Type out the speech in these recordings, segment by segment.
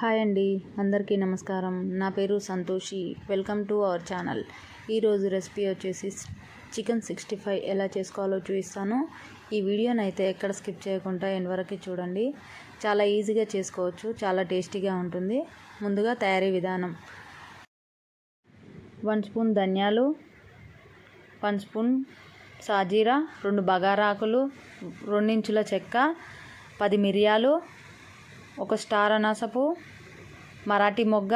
Hi అండి అందరికీ నమస్కారం. నా పేరు Santoshi. Welcome to our channel. ఈరోజు రెసిపీ వచ్చేసి చికెన్ సిక్స్టీ ఫైవ్ ఎలా చేసుకోవాలో చూపిస్తాను. ఈ వీడియోని అయితే ఎక్కడ స్కిప్ చేయకుండా ఎండ్ వరకు చూడండి. చాలా ఈజీగా చేసుకోవచ్చు చాలా టేస్టీగా ఉంటుంది. ముందుగా తయారీ విధానం. వన్ స్పూన్ ధనియాలు వన్ స్పూన్ సాజీరా రెండు బగారాకులు రెండించుల చెక్క పది మిరియాలు ఒక స్టార్ అనాసపు మరాఠీ మొగ్గ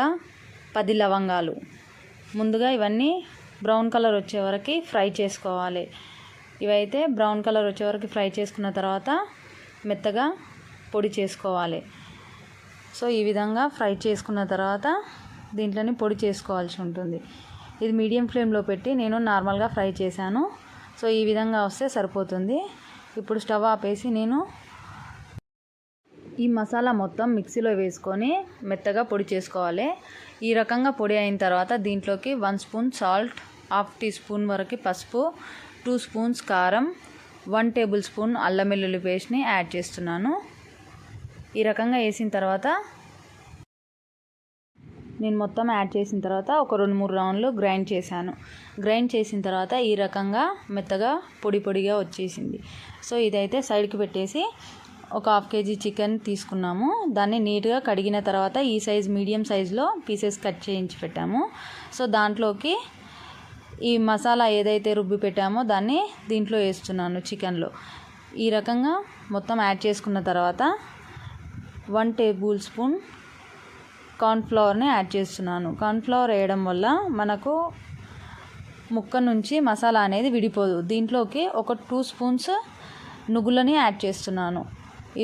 పది లవంగాలు. ముందుగా ఇవన్నీ బ్రౌన్ కలర్ వచ్చే వరకు ఫ్రై చేసుకోవాలి. ఇవైతే బ్రౌన్ కలర్ వచ్చే వరకు ఫ్రై చేసుకున్న తర్వాత మెత్తగా పొడి చేసుకోవాలి. సో ఈ విధంగా ఫ్రై చేసుకున్న తర్వాత దీంట్లోని పొడి చేసుకోవాల్సి ఉంటుంది. ఇది మీడియం ఫ్లేమ్లో పెట్టి నేను నార్మల్గా ఫ్రై చేశాను. సో ఈ విధంగా వస్తే సరిపోతుంది. ఇప్పుడు స్టవ్ ఆపేసి నేను ఈ మసాలా మొత్తం మిక్సీలో వేసుకొని మెత్తగా పొడి చేసుకోవాలి. ఈ రకంగా పొడి అయిన తర్వాత దీంట్లోకి one spoon salt half teaspoon వరకు పసుపు టూ స్పూన్స్ కారం వన్ టేబుల్ స్పూన్ అల్లం వెల్లుల్లి పేస్ట్ని యాడ్ చేస్తున్నాను. ఈ రకంగా వేసిన తర్వాత నేను మొత్తం యాడ్ చేసిన తర్వాత ఒక రెండు మూడు రౌండ్లు గ్రైండ్ చేశాను. గ్రైండ్ చేసిన తర్వాత ఈ రకంగా మెత్తగా పొడి పొడిగా వచ్చేసింది. సో ఇదైతే సైడ్కి పెట్టేసి ఒక హాఫ్ కేజీ చికెన్ తీసుకున్నాము. దాన్ని నీట్గా కడిగిన తర్వాత ఈ సైజ్ మీడియం సైజులో పీసెస్ కట్ చేయించి పెట్టాము. సో దాంట్లోకి ఈ మసాలా ఏదైతే రుబ్బి పెట్టామో దాన్ని దీంట్లో వేస్తున్నాను చికెన్లో. ఈ రకంగా మొత్తం యాడ్ చేసుకున్న తర్వాత వన్ టేబుల్ స్పూన్ కార్న్ఫ్లవర్ని యాడ్ చేస్తున్నాను. కార్న్ఫ్లవర్ వేయడం వల్ల మనకు ముక్క నుంచి మసాలా అనేది విడిపోదు. దీంట్లోకి ఒక టూ స్పూన్స్ నువ్వులని యాడ్ చేస్తున్నాను.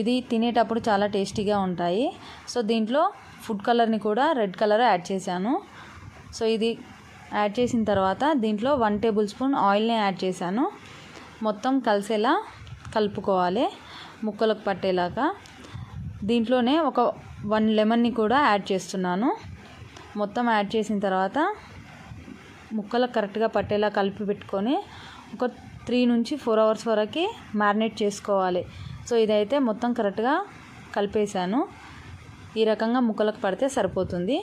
ఇది తినేటప్పుడు చాలా టేస్టీగా ఉంటాయి. సో దీంట్లో ఫుడ్ కలర్ని కూడా రెడ్ కలర్ యాడ్ చేశాను. సో ఇది యాడ్ చేసిన తర్వాత దీంట్లో వన్ టేబుల్ స్పూన్ ఆయిల్ని యాడ్ చేశాను. మొత్తం కలిసేలా కలుపుకోవాలి ముక్కలకు పట్టేలాగా. దీంట్లోనే ఒక వన్ లెమన్ని కూడా యాడ్ చేస్తున్నాను. మొత్తం యాడ్ చేసిన తర్వాత ముక్కలకు కరెక్ట్గా పట్టేలా కలిపి పెట్టుకొని ఒక త్రీ నుంచి ఫోర్ అవర్స్ వరకు మ్యారినేట్ చేసుకోవాలి. సో ఇదైతే మొత్తం కరెక్ట్గా కలిపేశాను. ఈ రకంగా ముక్కలకు పడితే సరిపోతుంది.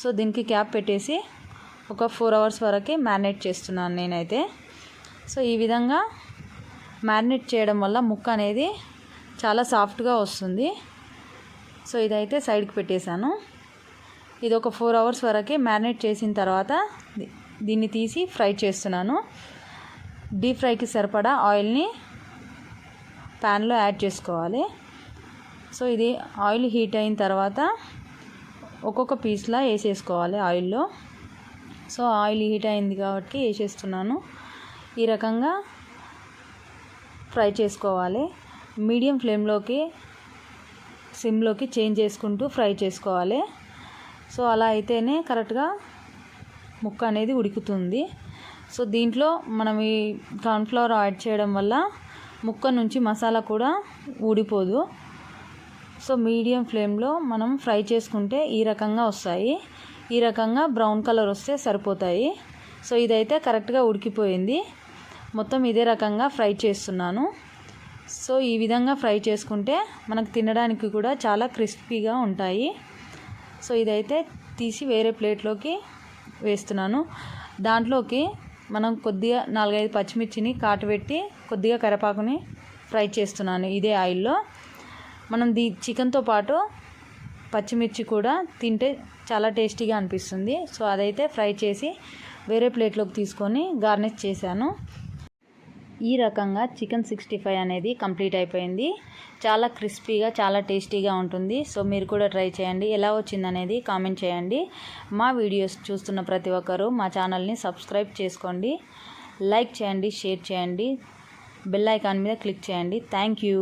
సో దీనికి క్యాప్ పెట్టేసి ఒక ఫోర్ అవర్స్ వరకే మ్యారినేట్ చేస్తున్నాను నేనైతే. సో ఈ విధంగా మ్యారినేట్ చేయడం వల్ల ముక్క అనేది చాలా సాఫ్ట్గా వస్తుంది. సో ఇదైతే సైడ్కి పెట్టేశాను. ఇది ఒక ఫోర్ అవర్స్ వరకే మ్యారినేట్ చేసిన తర్వాత దీన్ని తీసి ఫ్రై చేస్తున్నాను. డీప్ ఫ్రైకి సరిపడా ఆయిల్ని ప్యాన్లో యాడ్ చేసుకోవాలి. సో ఇది ఆయిల్ హీట్ అయిన తర్వాత ఒక్కొక్క పీస్లా వేసేసుకోవాలి ఆయిల్లో. సో ఆయిల్ హీట్ అయింది కాబట్టి వేసేస్తున్నాను. ఈ రకంగా ఫ్రై చేసుకోవాలి. మీడియం ఫ్లేమ్లోకి సిమ్లోకి చేంజ్ చేసుకుంటూ ఫ్రై చేసుకోవాలి. సో అలా అయితేనే కరెక్ట్గా ముక్క అనేది ఉడుకుతుంది. సో దీంట్లో మనం ఈ కార్న్ఫ్లవర్ యాడ్ చేయడం వల్ల ముక్క నుంచి మసాలా కూడా ఊడిపోదు. సో మీడియం ఫ్లేమ్లో మనం ఫ్రై చేసుకుంటే ఈ రకంగా వస్తాయి. ఈ రకంగా బ్రౌన్ కలర్ వస్తే సరిపోతాయి. సో ఇదైతే కరెక్ట్గా ఉడికిపోయింది. మొత్తం ఇదే రకంగా ఫ్రై చేస్తున్నాను. సో ఈ విధంగా ఫ్రై చేసుకుంటే మనకు తినడానికి కూడా చాలా క్రిస్పీగా ఉంటాయి. సో ఇదైతే తీసి వేరే ప్లేట్లోకి వేస్తున్నాను. దాంట్లోకి మనం కొద్దిగా నాలుగైదు పచ్చిమిర్చిని కాటబెట్టి కొద్దిగా కరివేపాకుని ఫ్రై చేస్తున్నాను ఇదే ఆయిల్లో. మనం దీ చికెన్తో పాటు పచ్చిమిర్చి కూడా తింటే చాలా టేస్టీగా అనిపిస్తుంది. సో అదైతే ఫ్రై చేసి వేరే ప్లేట్లోకి తీసుకొని గార్నిష్ చేశాను. ఈ రకంగా చికెన్ సిక్స్టీ ఫైవ్ అనేది కంప్లీట్ అయిపోయింది. చాలా క్రిస్పీగా చాలా టేస్టీగా ఉంటుంది. సో మీరు కూడా ట్రై చేయండి. ఎలా వచ్చింది అనేది కామెంట్ చేయండి. మా వీడియోస్ చూస్తున్న ప్రతి ఒక్కరూ మా ఛానల్ని సబ్స్క్రైబ్ చేసుకోండి. లైక్ చేయండి షేర్ చేయండి. బెల్ ఐకాన్ మీద క్లిక్ చేయండి. Thank you.